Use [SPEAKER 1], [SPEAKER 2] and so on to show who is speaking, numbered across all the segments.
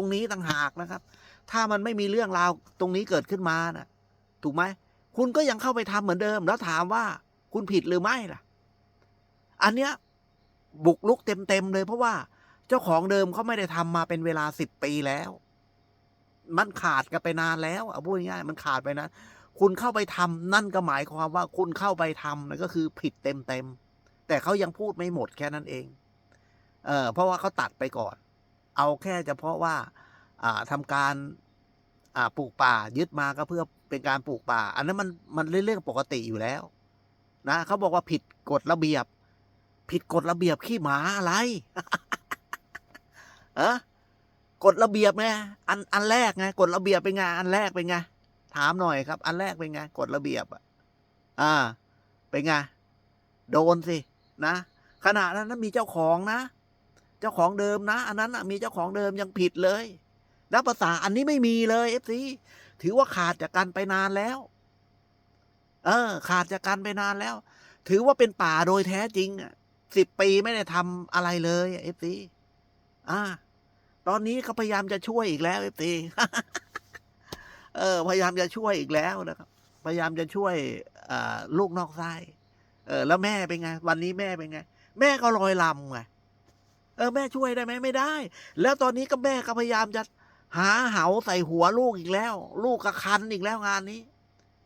[SPEAKER 1] รงนี้ต่างหากนะครับ ถ้ามันไม่มีเรื่องราวตรงนี้เกิดขึ้นมานะถูกไหมคุณก็ยังเข้าไปทำเหมือนเดิม แล้วถามว่าคุณผิดหรือไม่ล่ะ อันเนี้ยบุกลุกเต็มๆเลยเพราะว่าเจ้าของเดิมเขาไม่ได้ทำมาเป็นเวลาสิบปีแล้ว มันขาดกันไปนานแล้วเอาพูดง่ายๆมันขาดไปนานคุณเข้าไปทำนั่นก็หมายความว่าคุณเข้าไปทำนั่นก็คือผิดเต็มๆแต่เขายังพูดไม่หมดแค่นั้นเอง เออเพราะว่าเขาตัดไปก่อน เอาแค่เฉพาะว่าอ่าทำการปลูกป่ายึดมาก็เพื่อเป็นการปลูกป่า อันนั้นมันมันเรื่องปกติอยู่แล้ว นะเขาบอกว่าผิดกฎระเบียบ ผิดกฎระเบียบขี้หมาอะไรเออกฎระเบียบไงอันอันแรกไงกฎระเบียบเป็นไงอันแรกเป็นไงถามหน่อยครับ อันแรกเป็นไงกฎระเบียบอะอ่าเป็นไงโดนสินะขณะนั้นมีเจ้าของนะ เจ้าของเดิมนะ อันนั้นมีเจ้าของเดิมยังผิดเลย แล้วภาษาอันนี้ไม่มีเลยเอฟซีถือว่าขาดจากกันไปนานแล้ว เออ ขาดจากกันไปนานแล้ว ถือว่าเป็นป่าโดยแท้จริงอะสิบปีไม่ได้ทำอะไรเลยเอฟซีอ่า ตอนนี้เขาพยายามจะช่วยอีกแล้วเอฟซีเออ พยายามจะช่วยอีกแล้วนะครับ พยายามจะช่วยอลูกนอกไส้เออ แล้วแม่เป็นไง วันนี้แม่เป็นไง แม่ก็ลอยลำไง เออแม่ช่วยได้ไหมไม่ได้ แล้วตอนนี้ก็แม่ก็พยายามจะหาเหาใส่หัวลูกอีกแล้ว ลูกกระคันอีกแล้วงานนี้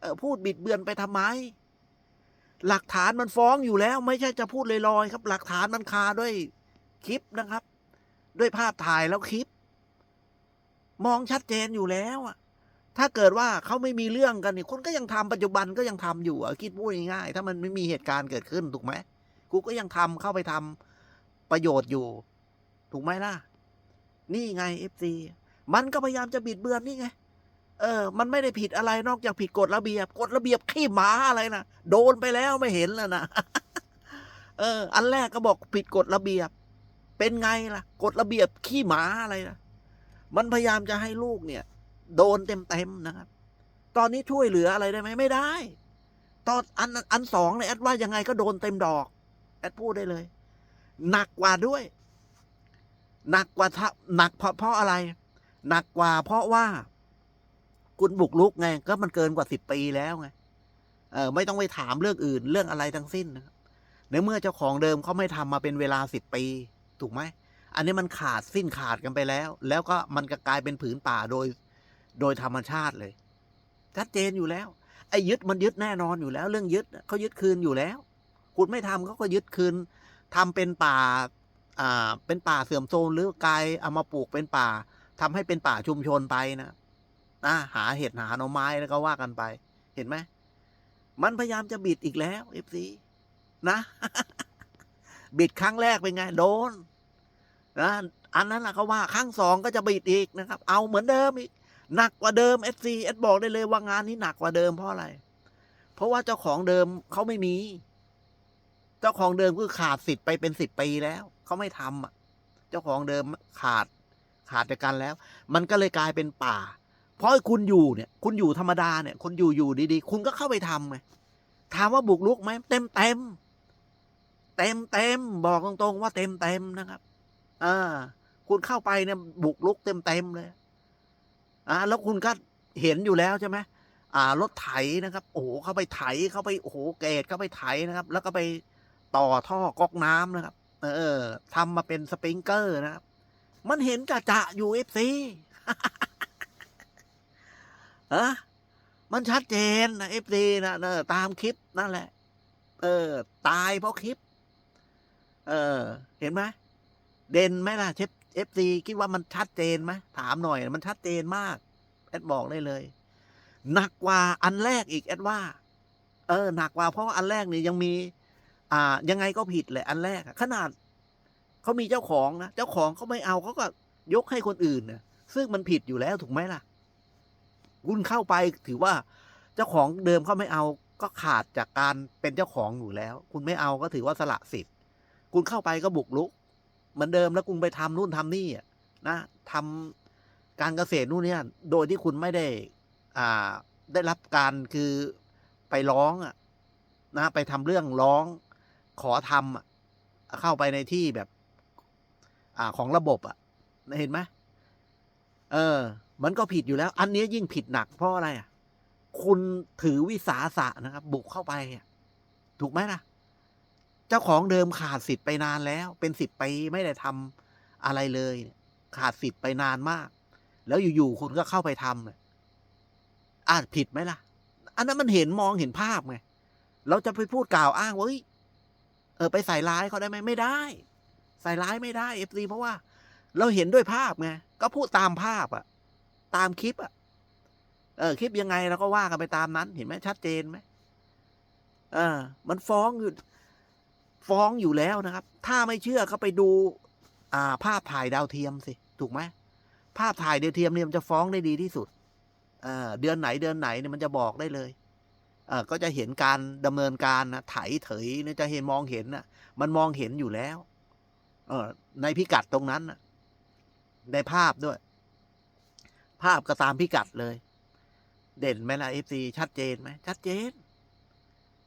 [SPEAKER 1] เออพูดบิดเบือนไปทำไม หลักฐานมันฟ้องอยู่แล้ว ไม่ใช่จะพูดลอยๆครับ หลักฐานมันคาด้วยคลิปนะครับ ด้วยภาพถ่ายแล้วคลิป มองชัดเจนอยู่แล้วอะถ้าเกิดว่าเขาไม่มีเรื่องกันนี่คนก็ยังทำปัจจุบันก็ยังทำอยู่อะคิดพูดง่ายๆถ้ามันไม่มีเหตุการณ์เกิดขึ้นถูกไหมกูก็ยังทำเข้าไปทำ ประโยชน์อยู่ ถูกไหมล่ะ นี่ไงเอฟซีมันก็พยายามจะบิดเบือนนี่ไง เออ มันไม่ได้ผิดอะไรนอกจากผิดกฎระเบียบกฎระเบียบขี้หมาอะไรนะโดนไปแล้วไม่เห็นแล้วนะเออ อันแรกก็บอกผิดกฎระเบียบ เป็นไงล่ะกฎระเบียบขี้หมาอะไรนะมันพยายามจะให้ลูกเนี่ย โดนเต็มๆนะครับ ตอนนี้ช่วยเหลืออะไรได้ไหมไม่ได้ ตอนอันอันสองเนี่ยแอดว่ายังไงก็โดนเต็มดอก แอดพูดได้เลย หนักกว่าด้วย หนักกว่าทหนักเพราะเพราะอะไร หนักกว่าเพราะว่า คุณบุกลุกไง ก็มันเกินกว่าสิบปีแล้วไงเออไม่ต้องไปถามเรื่องอื่นเรื่องอะไรทั้งสิ้นนะครับในเมื่อเจ้าของเดิมเขาไม่ทำมาเป็นเวลาสิบปี ถูกไหมอันนี้มันขาดสิ้นขาดกันไปแล้ว แล้วก็มันก็กลายเป็นผืนป่าโดย โดยธรรมชาติเลยชัดเจนอยู่แล้วไอ้ยึดมันยึดแน่นอนอยู่แล้ว เรื่องยึดเขายึดคืนอยู่แล้ว คุณไม่ทำเขาก็ยึดคืน ทำเป็นป่าอ่าเป็นป่าเสื่อมโทรมหรือกลายเอามาปลูกเป็นป่าทำให้เป็นป่าชุมชนไปนะนะหาเห็ดหาหน่อไม้แล้วก็ว่ากันไป เห็นไหมมันพยายามจะบิดอีกแล้วเอฟซีนะ บิดครั้งแรกเป็นไง โดนนะอันนั้นแหละเขาว่าครั้งสองก็จะบิดอีกนะครับ เอาเหมือนเดิมอีกหนักกว่าเดิมเอสซีเอสบอกได้เลยว่างานนี้หนักกว่าเดิมเพราะอะไร เพราะว่าเจ้าของเดิมเขาไม่มี เจ้าของเดิมคือขาดสิทธิ์ไปเป็นสิบปีแล้วเขาไม่ทำอะ เจ้าของเดิมขาดขาดจากกันแล้ว มันก็เลยกลายเป็นป่า เพราะคุณอยู่เนี่ย คุณอยู่ธรรมดาเนี่ยคุณอยู่อยู่ดีๆ คุณก็เข้าไปทำไงถามว่าบุกลุกไหมเต็มเต็มเต็มเต็มบอกตรงๆว่าเต็มเต็มนะครับอ่าคุณเข้าไปเนี่ยบุกลุกเต็มเต็มเลยอ่าแล้วคุณก็เห็นอยู่แล้วใช่ไหมอ่ารถไถนะครับ โอ้โหเข้าไปไถเข้าไปโอ้โหเกตเข้าไปไถนะครับ แล้วก็ไป ต่อท่อก๊อกน้ำนะครับ เออทำมาเป็นสปริงเกอร์นะครับ มันเห็นจะจะอยู่เอฟซีฮะมันชัดเจนนะเอฟซีนะเออตามคลิปนั่นแหละ เออ ตายเพราะคลิป เออ เห็นไหมเด่นไหมล่ะเชฟเอฟซีคิดว่ามันชัดเจนไหมถามหน่อย มันชัดเจนมาก แอดบอกได้เลยหนักกว่าอันแรกอีกแอดว่า เออหนักกว่าเพราะว่าอันแรกนี่ยังมี อ่า ยังไงก็ผิดเลยอันแรกขนาดเขามีเจ้าของนะเจ้าของเขาไม่เอาเขาก็ยกให้คนอื่นนะซึ่งมันผิดอยู่แล้วถูกไหมล่ะคุณเข้าไปถือว่าเจ้าของเดิมเขาไม่เอาก็ขาดจากการเป็นเจ้าของอยู่แล้ว คุณไม่เอาก็ถือว่าสละสิทธิ์ คุณเข้าไปก็บุกรุก เหมือนเดิมแล้วคุณไปทำนู่นทำนี่นะทำการเกษตรนู่นเนี่ยโดยที่คุณไม่ได้ อ่าได้รับการคือไปร้องอะนะไปทำเรื่องร้อง ขอทำเข้าไปในที่แบบ อ่าของระบบอะ เห็นไหมเออ มันก็ผิดอยู่แล้ว อันนี้ยิ่งผิดหนักเพราะอะไรอะ คุณถือวิสาสะนะครับ บุกเข้าไปอะถูกไหมล่ะ เจ้าของเดิมขาดสิทธิ์ไปนานแล้ว เป็นสิบปีไม่ได้ทำอะไรเลย ขาดสิทธิ์ไปนานมาก แล้วอยู่ๆคุณก็เข้าไปทำเนี่ยอาจผิดไหมล่ะ อันนั้นมันเห็นมองเห็นภาพไง เราจะไปพูดกล่าวอ้างว่า เออไปใส่ร้ายเขาได้ไหมไม่ได้ ใส่ร้ายไม่ได้เอฟซีเพราะว่า เราเห็นด้วยภาพไงก็พูดตามภาพอะตามคลิปอะเออ คลิปยังไงเราก็ว่ากันไปตามนั้น เห็นไหมชัดเจนไหมเออ มันฟ้องอยู่ฟ้องอยู่แล้วนะครับ ถ้าไม่เชื่อก็ไปดู อ่า ภาพถ่ายดาวเทียมสิ ถูกไหมภาพถ่ายดาวเทียมเนี่ยมันจะฟ้องได้ดีที่สุด เออเดือนไหนเดือนไหนเนี่ยมันจะบอกได้เลย ก็จะเห็นการดำเนินการนะไถเถยนี่ยจะเห็นมองเห็นนะมันมองเห็นอยู่แล้วเออในพิกัดตรงนั้นนะในภาพด้วย ภาพก็ตามพิกัดเลย เด่นไหมล่ะเอฟซีชัดเจนไหมชัดเจน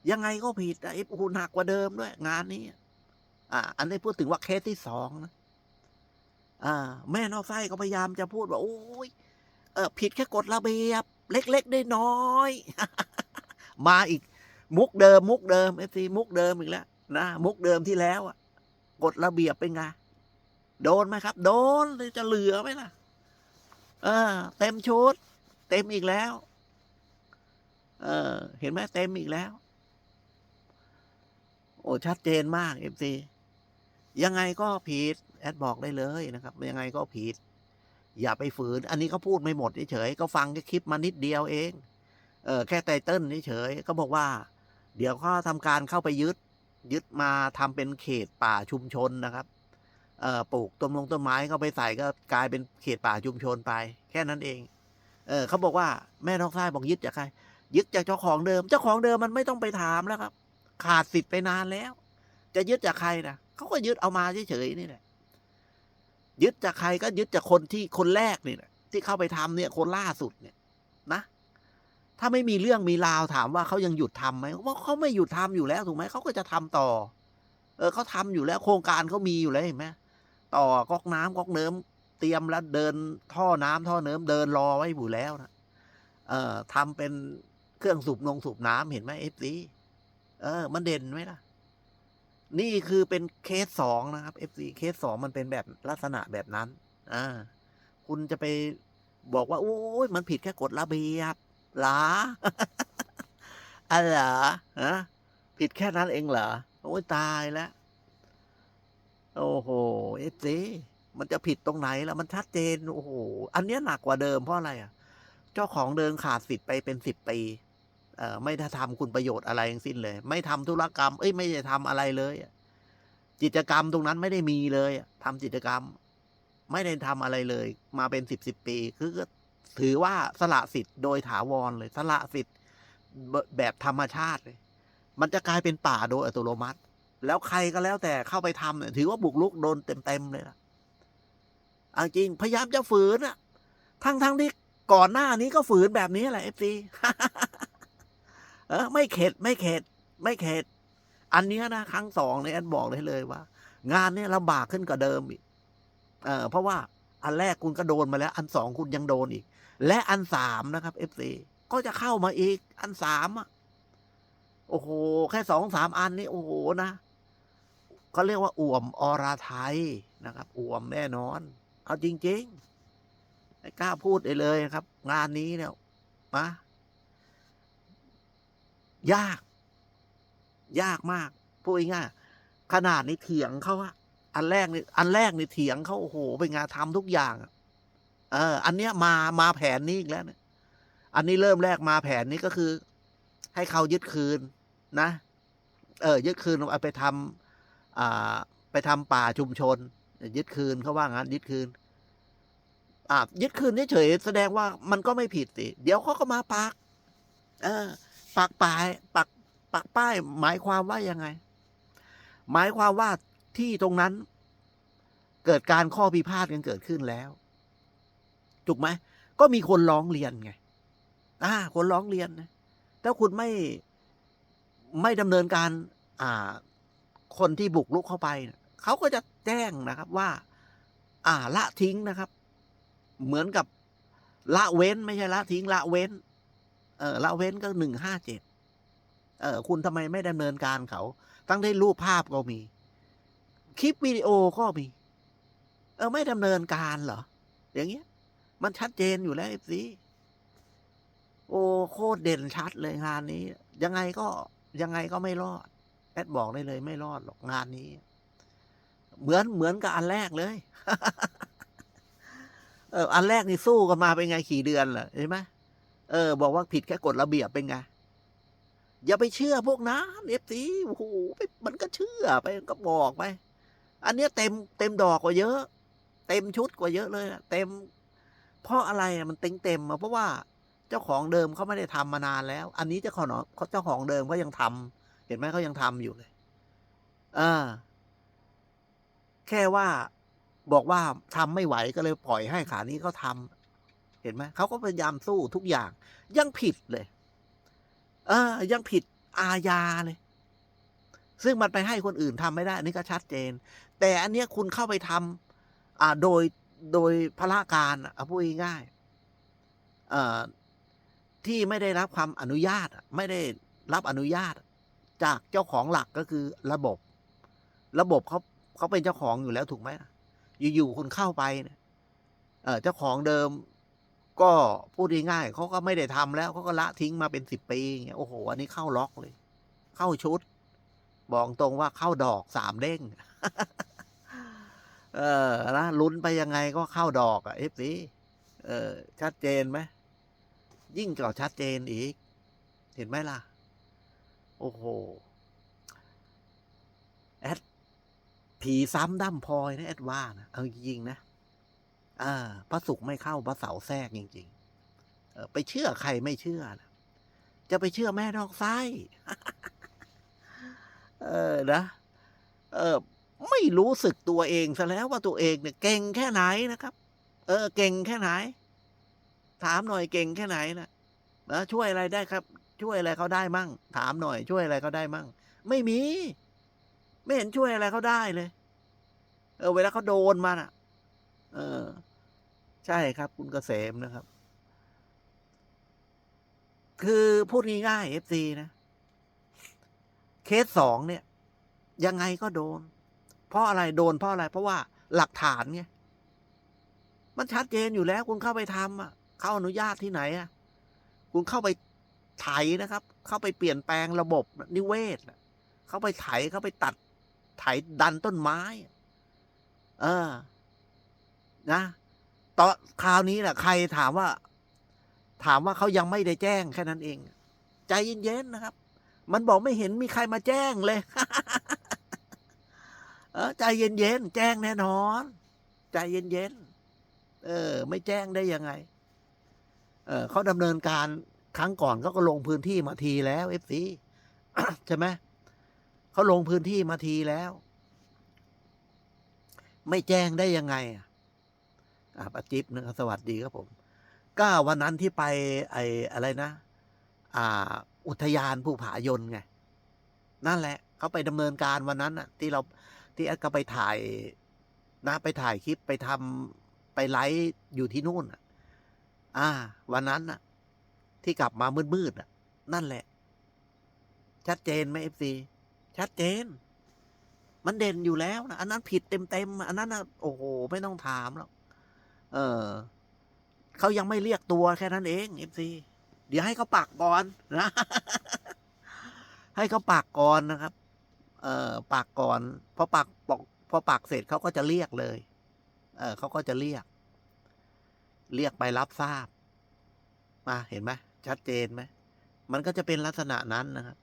[SPEAKER 1] ยังไงก็ผิดอะเอฟโหหนักกว่าเดิมด้วย งานนี้อ่า อันนี้พูดถึงว่าเคสที่สองนะอ่า แม่นอกไส้ก็พยายามจะพูดว่า โอ้ยเออผิดแค่กฎระเบียบ เล็กๆได้น้อย มาอีก มุกเดิม มุกเดิมเอฟซีมุกเดิมอีกแล้วนะมุกเดิมที่แล้วอะกฎระเบียบเป็นไงโดนไหมครับ โดนจะเหลือไหมล่ะ เออ เต็มชุด เต็มอีกแล้ว เออ เห็นไหมเต็มอีกแล้ว โอ้ชัดเจนมากเอฟซียังไงก็ผิดแอดบอกได้เลยนะครับ ยังไงก็ผิด อย่าไปฝืน อันนี้เขาพูดไม่หมดเฉยๆก็ฟังแค่คลิปมานิดเดียวเอง เออแค่ไตเติ้ลเฉยๆก็บอกว่า เดี๋ยวเขาทำการเข้าไปยึด ยึดมาทำเป็นเขตป่าชุมชนนะครับ เอ่อปลูกต้นมงต้นไม้เข้าไปใส่ก็กลายเป็นเขตป่าชุมชนไป แค่นั้นเอง เออเขาบอกว่าแม่นอกไส้บอกยึดจากใคร ยึดจากเจ้าของเดิม เจ้าของเดิมมันไม่ต้องไปถามแล้วครับ ขาดสิทธิ์ไปนานแล้ว จะยึดจากใครนะเขาก็ยึดเอามาเฉยๆนี่แหละยึดจากใครก็ยึดจากคนที่คนแรกนี่แหละที่เข้าไปทำเนี่ยคนล่าสุดเนี่ย ถ้าไม่มีเรื่องมีราวถามว่าเขายังหยุดทำไหมว่าเขาไม่หยุดทำอยู่แล้วถูกไหมเขาก็จะทำต่อ เออเขาทำอยู่แล้วโครงการเขามีอยู่แล้วเห็นไหมต่อก๊อกน้ำก๊อกเนิ้มเตรียมแล้วเดินท่อน้ำท่อเนิ้มเดินรอไว้อยู่แล้วนะเออทำเป็นเครื่องสูบนงสูบน้ำเห็นไหมเอฟซีเออ มันเด่นไหมล่ะ นี่คือเป็นเคสสองนะครับเอฟซีเคสสองมันเป็นแบบลักษณะแบบนั้น อ่า คุณจะไปบอกว่า โอ้ยมันผิดแค่กฎระเบียบ หรออะไรเหรอฮะผิดแค่นั้นเองเหรอ โอ้ยตายแล้ว โอ้โหเอฟซีมันจะผิดตรงไหนล่ะมันชัดเจน โอ้โห อันเนี้ยหนักกว่าเดิมเพราะอะไรอะ เจ้าของเดินขาดสิทธิ์ไปเป็นสิบปีเอ่อไม่ได้ทำคุณประโยชน์อะไรทั้งสิ้นเลย ไม่ทำธุรกรรม เอ้ยไม่ได้ทำอะไรเลยกิจกรรมตรงนั้นไม่ได้มีเลยอะทำกิจกรรม ไม่ได้ทำอะไรเลย มาเป็นสิบสิบปี คือ ถือว่าสละสิทธิ์โดยถาวรเลยสละสิทธิ์แบบธรรมชาติเลย มันจะกลายเป็นป่าโดยอัตโนมัติ แล้วใครก็แล้วแต่เข้าไปทำเนี่ยถือว่าบุกรุกโดนเต็มๆเลยล่ะเอาจริงพยายามจะฝืนอะทั้งๆที่ก่อนหน้านี้ก็ฝืนแบบนี้แหละเอฟซีเออไม่เข็ดไม่เข็ดไม่เข็ดอันนี้นะครั้งสองเนี่ยแอนบอกได้เลยว่า งานเนี้ยลำบากขึ้นกว่าเดิมอีกเออเพราะว่าอันแรกคุณก็โดนมาแล้ว อันสองคุณยังโดนอีก และอันสามนะครับเอฟซีก็จะเข้ามาอีก อันสามอะ โอ้โห แค่สองสามอันนี่โอ้โหนะเขาเรียกว่าอ่วมอราไทยนะครับ อ่วมแน่นอน เอาจริงๆไม่กล้าพูดเลยครับ งานนี้เนี่ยมายาก ยากมากพูดง่ายขนาดนี้เถียงเขาอะอันแรกนี่อันแรกนี่เถียงเขาโอ้โหเป็นงานทำทุกอย่างอะ เออ อันเนี้ยมามาแผนนี้อีกแล้วนี่ยอันนี้เริ่มแรกมาแผนนี้ก็คือ ให้เขายึดคืนนะ เออ ยึดคืนเอาไปทำอ่า ไปทำป่าชุมชน ยึดคืนเขาว่างั้น ยึดคืน อ่า ยึดคืนเฉยแสดงว่ามันก็ไม่ผิดสิเดี๋ยวเขาก็มาปัก เออปักป้ายปักปักป้าย หมายความว่ายังไง หมายความว่าที่ตรงนั้น เกิดการข้อพิพาทกันเกิดขึ้นแล้ว ถูกไหมก็มีคนร้องเรียนไงอ่าคนร้องเรียนนะถ้าคุณไม่ไม่ดำเนินการอ่าคนที่บุกรุกเข้าไปเนี่ยเขาก็จะแจ้งนะครับว่า อ่าละทิ้งนะครับ เหมือนกับละเว้นไม่ใช่ละทิ้งละเว้น เออละเว้นก็หนึ่งห้าเจ็ดเออคุณทำไมไม่ดำเนินการเขา ตั้งได้รูปภาพก็มี คลิปวิดีโอก็มี เออไม่ดำเนินการเหรอ อย่างเงี้ย มันชัดเจนอยู่แล้วเอฟซีโอ้โคตรเด่นชัดเลยงานนี้ ยังไงก็ยังไงก็ไม่รอด แอดบอกได้เลยไม่รอดหรอกงานนี้ เหมือนเหมือนกับอันแรกเลยเอออันแรกนี่สู้กันมาเป็นไงขี่เดือนเหรอเห็นไหมเออ บอกว่าผิดแค่กฎระเบียบเป็นไงอย่าไปเชื่อพวกนั้นเอฟซีโอ้โหมันก็เชื่อไปก็บอกไป อันเนี้ยเต็มเต็มดอกกว่าเยอะ เต็มชุดกว่าเยอะเลยเต็ม เพราะอะไรมันเต็งเต็มอะเพราะว่าเจ้าของเดิมเขาไม่ได้ทำมานานแล้ว อันนี้เจ้าของเขาเจ้าของเดิมเขายังทำเห็นไหมเขายังทำอยู่เลยอ่าแค่ว่าบอกว่าทำไม่ไหวก็เลยปล่อยให้ขานี้เขาทำเห็นไหมเขาก็พยายามสู้ทุกอย่าง ยังผิดเลยเออยังผิดอาญาเลย ซึ่งมันไปให้คนอื่นทำไม่ได้นนี้ก็ชัดเจน แต่อันเนี้ยคุณเข้าไปทำอ่าโดย โดยพละการเอาพูดง่ายๆที่ไม่ได้รับความอนุญาต ไม่ได้รับอนุญาต จากเจ้าของหลักก็คือระบบ ระบบเขาเขาเป็นเจ้าของอยู่แล้วถูกไหมอยู่ๆคุณเข้าไปเนี่ยเจ้าของเดิมก็พูดง่ายๆเขาก็ไม่ได้ทำแล้วเขาก็ละทิ้งมาเป็นสิบปีอย่างเงี้ยโอ้โหอันนี้เข้าล็อกเลย เข้าชุด บอกตรงว่าเข้าดอกสามเด้ง เออนะลุ้นไปยังไงก็เข้าดอกอะเอฟซีเออ ชัดเจนไหมยิ่งกว่าชัดเจนอีก เห็นไหมล่ะ โอ้โหแอดผีซ้ำดั้มพลอยนะแอดว่านะเอาจริงๆนะอ่าพระศุกร์ไม่เข้าพระเสาแทรกจริง ๆ เออ ไปเชื่อใครไม่เชื่อนะจะไปเชื่อแม่นอกไส้เออนะ เออ ไม่รู้สึกตัวเองซะแล้วว่าตัวเองเนี่ยเก่งแค่ไหนนะครับ เออ เก่งแค่ไหน ถามหน่อยเก่งแค่ไหนนะนะช่วยอะไรได้ครับ ช่วยอะไรเขาได้มั่ง ถามหน่อย ช่วยอะไรเขาได้มั่ง ไม่มี ไม่เห็นช่วยอะไรเขาได้เลย เออ เวลาเขาโดนมาน่ะ เออ ใช่ครับ คุณเกษมนะครับ คือพูดง่ายๆเอฟซีนะ เคสสองเนี่ย ยังไงก็โดน เพราะอะไรโดนเพราะอะไร เพราะว่าหลักฐานไงมันชัดเจนอยู่แล้ว คุณเข้าไปทำอะเข้าอนุญาตที่ไหนอะคุณเข้าไปไถนะครับ เข้าไปเปลี่ยนแปลงระบบนิเวศน่ะเข้าไปไถเข้าไปตัดไถดันต้นไม้ เออ นะตอนคราวนี้แหละใครถามว่า ถามว่าเขายังไม่ได้แจ้งแค่นั้นเอง ใจเย็นๆนะครับ มันบอกไม่เห็นมีใครมาแจ้งเลย ออใจเย็นๆ แจ้งแน่นอน ใจเย็นๆ เออ ไม่แจ้งได้ยังไง เออเขาดำเนินการครั้งก่อนเขาก็ลงพื้นที่มาทีแล้วเอฟซีใช่ไหมเขาลงพื้นที่มาทีแล้ว ไม่แจ้งได้ยังไง อะอ่าปาจิ๊บนะครับสวัสดีครับผม ก็วันนั้นที่ไป ไอ้อะไรนะ อ่า อุทยานภูผายนไง นั่นแหละเขาไปดำเนินการวันนั้นอะ ที่เรา ที่แอดก็ไปถ่ายนะไปถ่ายคลิปไปทำไปไลฟ์อยู่ที่นู่นอะอ่าวันนั้นน่ะ ที่กลับมามืดๆอะ นั่นแหละ ชัดเจนไหมเอฟซีชัดเจน มันเด่นอยู่แล้วนะอันนั้นผิดเต็มๆอันนั้นนะโอ้โห ไม่ต้องถามหรอกเออเขายังไม่เรียกตัวแค่นั้นเองเอฟซีเดี๋ยวให้เขาปักก่อนนะ ให้เขาปักก่อนนะครับ เออปักก่อนพอปักปอกพอปักเสร็จเขาก็จะเรียกเลย เออเขาก็จะเรียก เรียกไปรับทราบ มาเห็นไหมชัดเจนไหมมันก็จะเป็นลักษณะนั้นนะครับ